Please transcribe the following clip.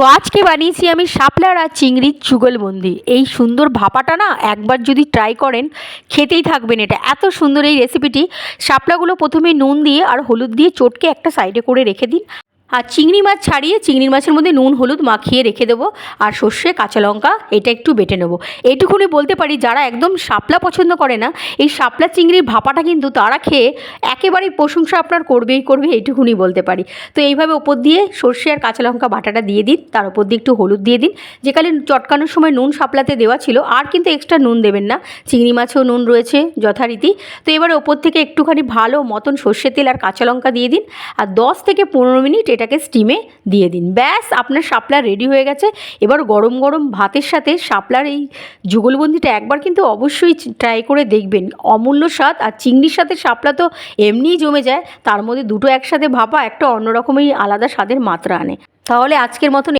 তো আজকে বানিয়েছি আমি শাপলার আর চিংড়ির যুগলবন্দি এই সুন্দর ভাপাটা না একবার যদি ট্রাই করেন, খেতেই থাকবেন এটা। এত সুন্দর এই রেসিপিটি শাপলাগুলো প্রথমে নুন দিয়ে আর হলুদ দিয়ে চটকে একটা সাইডে করে রেখে দিন। আর চিংড়ি মাছ ছাড়িয়ে চিংড়ি মাছের মধ্যে নুন, হলুদ মাখিয়ে রেখে দেবো। আর সর্ষে, কাঁচা লঙ্কা, এটা একটু বেটে নেব। এইটুকুনি বলতে পারি, যারা একদম শাপলা পছন্দ করে না, এই শাপলা চিংড়ির ভাপাটা কিন্তু তারা খেয়ে একেবারেই প্রশংসা আপনার করবেই করবে এইটুকুনি বলতে পারি। তো এইভাবে ওপর দিয়ে সর্ষে আর কাঁচা লঙ্কা বাটাটা দিয়ে দিন, তার উপর দিয়ে একটু হলুদ দিয়ে দিন। যেখানে চটকানোর সময় নুন শাপলাতে দেওয়া ছিল, আর কিন্তু এক্সট্রা নুন দেবেন না। চিংড়ি মাছেও নুন রয়েছে যথারীতি। তো এবারে ওপর থেকে একটুখানি ভালো মতন সর্ষে তেল আর কাঁচা লঙ্কা দিয়ে দিন। আর দশ থেকে পনেরো মিনিট এটাকে স্টিমে দিয়ে দিন। ব্যাস, আপনার শাপলা রেডি হয়ে গেছে। এবার গরম গরম ভাতের সাথে শাপলার এই যুগলবন্দিটা একবার কিন্তু অবশ্যই ট্রাই করে দেখবেন। অমূল্য স্বাদ আর চিংড়ির সাথে শাপলা তো এমনিই জমে যায়। তার মধ্যে দুটো একসাথে ভাপা একটা অন্যরকমই আলাদা স্বাদের মাত্রা আনে। তাহলে আজকের মতন